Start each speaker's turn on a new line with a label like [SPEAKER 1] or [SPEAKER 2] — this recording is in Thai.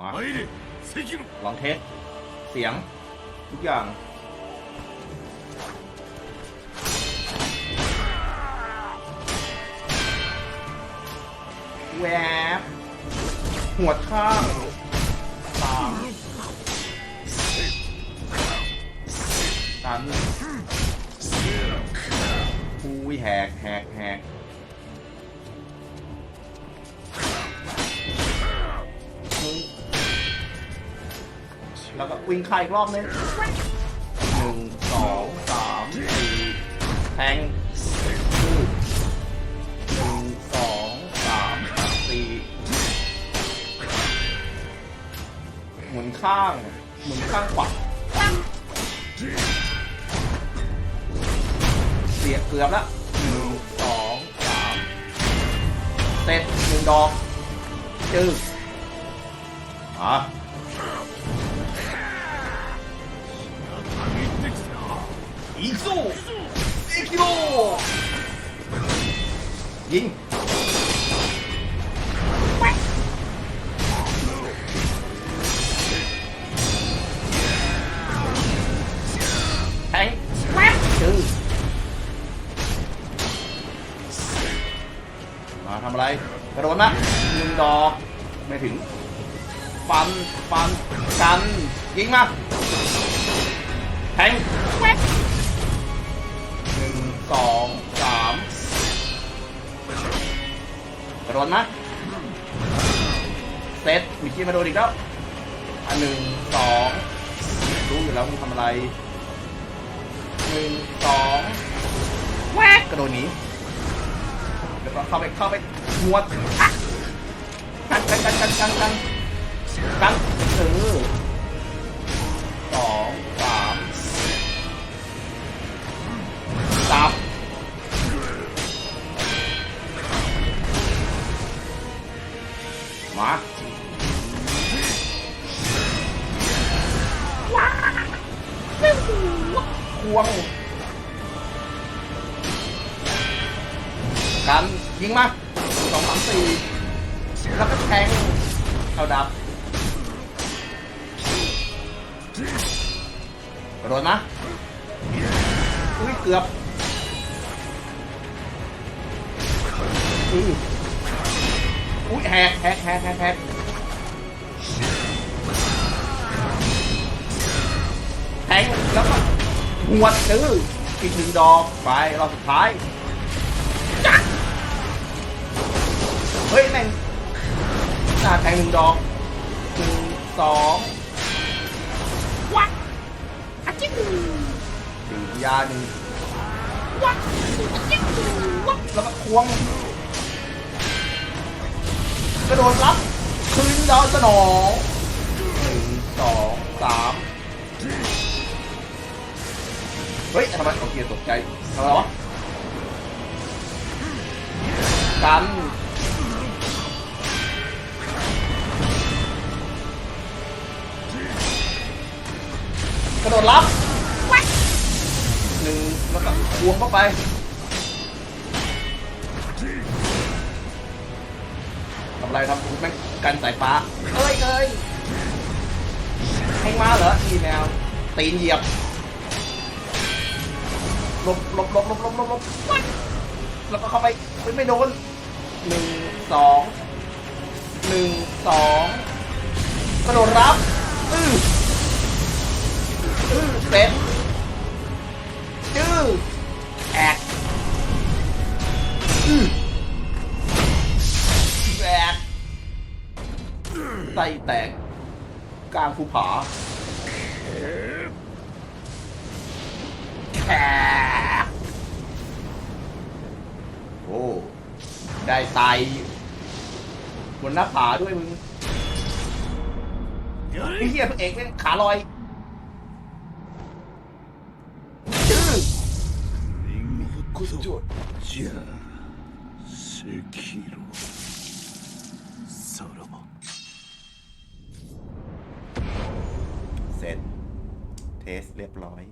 [SPEAKER 1] มาลองเทส เสียง ทุกอย่าง แวบหัวข้างตามตันอุ้ยแหกแหกแหก แล้วก็วิ่งคายอีกรอบนึงหนึ่งสองสามสี่แทงหนึ่งสองสามสี่หมุนข้างหมุนข้างขวาเสียเกือบล้วหนึ่งสองสามเสร็จหนึ่งดอกจึ๊อะ ยิงแทงจื้อมาทำอะไร กระโดดนะหนึ่งดอกไม่ถึง ฟัน ฟัน กัน ยิงมาแทงหนึ่งสองสาม กระโดดนะเซตมีคีมาโดนอีกแล้วอันหนึ่งสองรู้อยู่แล้วมึงทำอะไรหนึ่งสองแวกกระโดดหนีแล้วก็เข้าไปเข้าไปหวดกันกันกันกันกันกันกัน มาควงกันยิงมาสองสามสี่แล้วก็แทงเข้าดับกระโดดนะอุ้ยเกือบอุ้ย อุ้ยแฮกแฮกแฮกแฮกแฮกแทงแล้วก็หวดตื้ออีกหนึ่งดอกไปรอบสุดท้ายจ๊ะเฮ้ยแม่งหน้าแทงหนึ่งดอกหนึ่งสองวัดอาจิ้มดื่มยาหนึ่งวัดอาจิ้มวัดแล้วก็ควง กระโดดรับคืนดาวสนองหนึ่งสองสามเฮ้ยทำไมโอเคตกใจทำอะไรวะกันกระโดดรับหนึ่งแล้วก็ควงเข้าไปำอะไรทำแม่งกันสายฟ้าเอ้ยเอ้ยแทงมาเหรออีแมวตีนเหยียบหลบหลบหลบหลบหลบหลบหลบแล้วก็เข้าไปเฮ้ยไม่โดนหนึ่งสองหนึ่งสองกระโดดรับ อื้ออื้อเซ็ต ไส้แตกกลางภูผาแอกโอ้ ได้ไตบนหน้าผาด้วยมึง
[SPEAKER 2] や
[SPEAKER 1] ไอ้
[SPEAKER 2] れ
[SPEAKER 1] เหี้ยพระเอกเนี่ยขาลอยจื้อ
[SPEAKER 2] 任務こそじゃあ赤色
[SPEAKER 1] สเรียบร้อย